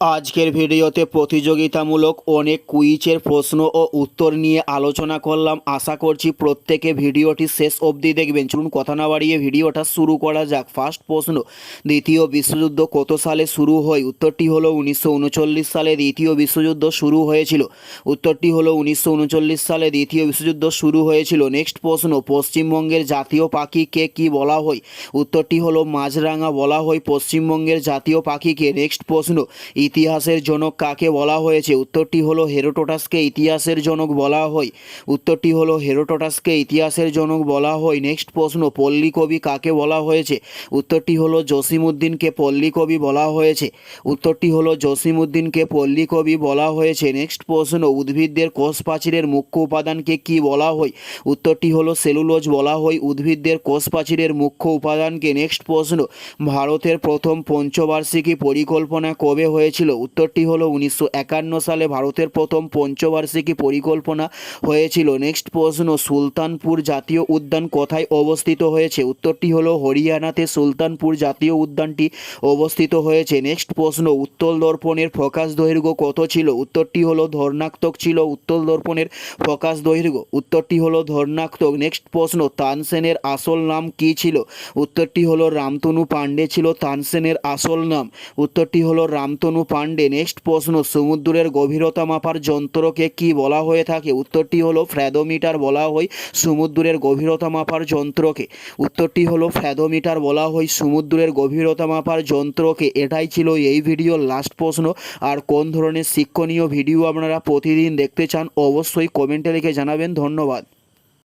আজকের ভিডিওতে প্রতিযোগিতামূলক অনেক কুইজের প্রশ্ন ও উত্তর নিয়ে আলোচনা করলাম। আশা করছি প্রত্যেকে ভিডিওটি শেষ অবধি দেখবেন। চলুন কথা না বাড়িয়ে ভিডিওটা শুরু করা যাক। ফার্স্ট প্রশ্ন, দ্বিতীয় বিশ্বযুদ্ধ কত সালে শুরু হয়? উত্তরটি হলো উনিশশো উনচল্লিশ সালে দ্বিতীয় বিশ্বযুদ্ধ শুরু হয়েছিল। উত্তরটি হলো উনিশশো উনচল্লিশ সালে দ্বিতীয় বিশ্বযুদ্ধ শুরু হয়েছিল। নেক্সট প্রশ্ন, পশ্চিমবঙ্গের জাতীয় পাখিকে কি বলা হয়? উত্তরটি হলো মাছরাঙা বলা হয় পশ্চিমবঙ্গের জাতীয় পাখিকে। নেক্সট প্রশ্ন ইতিহাসের জনক কাকে বলা হয়েছে? উত্তরটি হলো হেরোটোটাসকে ইতিহাসের জনক বলা হয়। উত্তরটি হলো হেরোটোটাসকে ইতিহাসের জনক বলা হয়। নেক্সট প্রশ্ন, পল্লী কবি কাকে বলা হয়েছে? উত্তরটি হলো জসিমউদ্দিনকে পল্লী কবি বলা হয়েছে। উত্তরটি হলো জসিমউদ্দিনকে পল্লী কবি বলা হয়েছে। নেক্সট প্রশ্ন, উদ্ভিদদের কোষ প্রাচীরের মুখ্য উপাদানকে কি বলা হয়? উত্তরটি হলো সেলুলোজ বলা হয়। উদ্ভিদদের কোষ প্রাচীরের মুখ্য উপাদানকে নেক্সট প্রশ্ন, ভারতের প্রথম পঞ্চবার্ষিকী পরিকল্পনা কবে হয়েছিল উত্তরটি হলো উনিশশো একান্ন সালে ভারতের প্রথম পঞ্চবার্ষিকী পরিকল্পনা হয়েছিল। নেক্সট প্রশ্ন, সুলতানপুর জাতীয় উদ্যান কোথায় অবস্থিত হয়েছে? উত্তরটি হলো হরিয়ানাতে সুলতানপুর জাতীয় উদ্যানটি অবস্থিত হয়েছে। নেক্সট প্রশ্ন, উত্তল দর্পণের ফোকাস দৈর্ঘ্য কত ছিল? উত্তরটি হলো ধর্নাত্মক ছিল, উত্তল দর্পণের ফোকাস দৈর্ঘ্য। উত্তরটি হলো ধর্নাত্মক নেক্সট প্রশ্ন, তানসেনের আসল নাম কী ছিল? উত্তরটি হলো রামতনু পাণ্ডে ছিল তানসেনের আসল নাম। উত্তরটি হলো রামতনু পাণ্ডে নেক্সট প্রশ্ন, সমুদ্রের গভীরতা মাপার যন্ত্রকে কি বলা হয়ে থাকে? উত্তরটি হলো ফ্র্যাদোমিটার বলা হয় সমুদ্রের গভীরতা মাপার যন্ত্রকে। উত্তরটি হলো ফ্র্যাদোমিটার বলা হয় সমুদ্রের গভীরতা মাপার যন্ত্রকে। এটাই ছিল এই ভিডিওর লাস্ট প্রশ্ন। আর কোন ধরনের শিক্ষণীয় ভিডিও আপনারা প্রতিদিন দেখতে চান, অবশ্যই কমেন্টে লিখে জানাবেন। ধন্যবাদ।